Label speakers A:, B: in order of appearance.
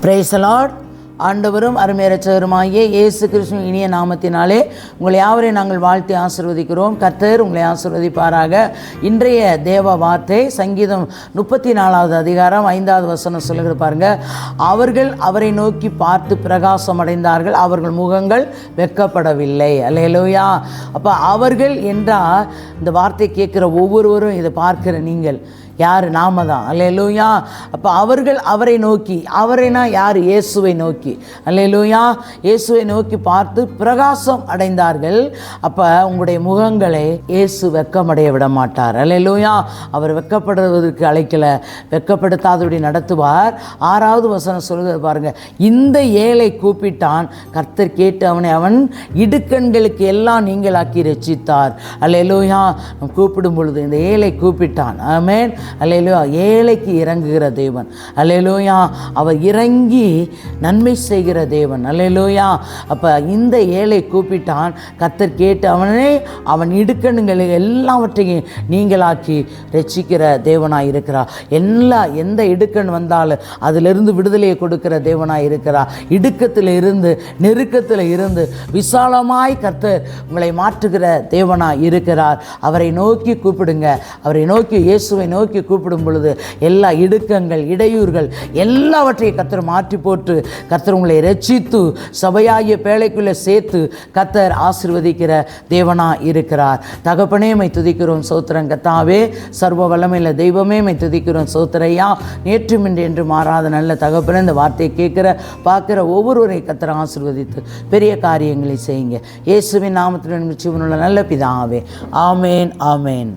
A: Praise the Lord. ஆண்டவரும் அருமையரச்சவருமாகிய இயேசு கிருஷ்ணன் இனிய நாமத்தினாலே உங்களை யாவரையும் நாங்கள் வாழ்த்தி ஆசிர்வதிக்கிறோம். கர்த்தர் உங்களை ஆசிர்வதிப்பாராக. இன்றைய தேவ வார்த்தை சங்கீதம் முப்பத்தி நாலாவது அதிகாரம் ஐந்தாவது வசனம் சொல்லுகிற பாருங்க. அவர்கள் அவரை நோக்கி பார்த்து பிரகாசம் அடைந்தார்கள் அவர்கள் முகங்கள் வெட்கப்படவில்லை அல்லேலூயா. அப்போ அவர்கள் என்றால் இந்த வார்த்தை கேட்குற ஒவ்வொருவரும் இதை பார்க்கிற நீங்கள். யார்? நாம தான். அல்லேலூயா. அப்போ அவர்கள் அவரை நோக்கி அவரைனா யார்? இயேசுவை நோக்கி. அல்லேலூயா. இயேசுவை நோக்கி பார்த்து பிரகாசம் அடைந்தார்கள். அப்போ உங்களுடைய முகங்களை இயேசு வெக்கமடைய விட மாட்டார் அல்லையிலூயா அவர் வெக்கப்படுவதற்கு அழைக்கல. வெக்கப்படுத்தாதபடி நடத்துவார். ஆறாவது வசனம் சொல்கிறது பாருங்கள் இந்த ஏழை கூப்பிட்டான். கர்த்தர் கேட்டு அவனை அவன் இடுக்கண்களுக்கு எல்லாம் நீங்களாக்கி ரசித்தார் அல்லையிலூயா கூப்பிடும் பொழுது இந்த ஏழை கூப்பிட்டான். ஆமேன். அல்லையிலூயா ஏழைக்கு இறங்குகிற தேவன். அல்லையிலூயா அவர் இறங்கி நன்மை செய்கிற தேவன். அல்லையிலோயா அப்போ இந்த ஏழை கூப்பிட்டான். கத்தர் கேட்டு அவனே அவன் இடுக்கணுங்களை எல்லாவற்றையும் நீங்களாக்கி ரட்சிக்கிற தேவனாக இருக்கிறா எல்லா எந்த இடுக்கண் வந்தாலும் அதிலிருந்து விடுதலையை கொடுக்கிற தேவனாக இருக்கிறா இடுக்கத்தில் இருந்து நெருக்கத்தில் இருந்து விசாலமாய் கத்தர் உங்களை மாற்றுகிற தேவனாக இருக்கிறார். அவரை நோக்கி கூப்பிடுங்க. அவரை நோக்கி இயேசுவை நோக்கி கூப்பிடும் பொழுது எல்லா இடுக்கங்கள் இடையூறுகள் எல்லாவற்றையும் கத்தர் மாற்றி போட்டு கத்தர் உங்களை ரட்சித்து சபையாகிய பேழைக்குள்ளே சேர்த்து கத்தர் ஆசிர்வதிக்கிற தேவனா இருக்கிறார். தகப்பனே மை துதிக்கிறோம் சோத்திரம் கத்தாவே. சர்வ வல்லமையில் தெய்வமே மை துதிக்கிறோம் சோத்திரையா. நேற்றும் இன்று என்று மாறாத நல்ல தகப்பனே இந்த வார்த்தையை கேட்குற பார்க்குற ஒவ்வொருவரை கத்தர் ஆசிர்வதித்து பெரிய காரியங்களை செய்யுங்க. இயேசுவின் நாமத்தில் ஜீவனுள்ள நல்ல பிதாவே. ஆமேன் ஆமேன்.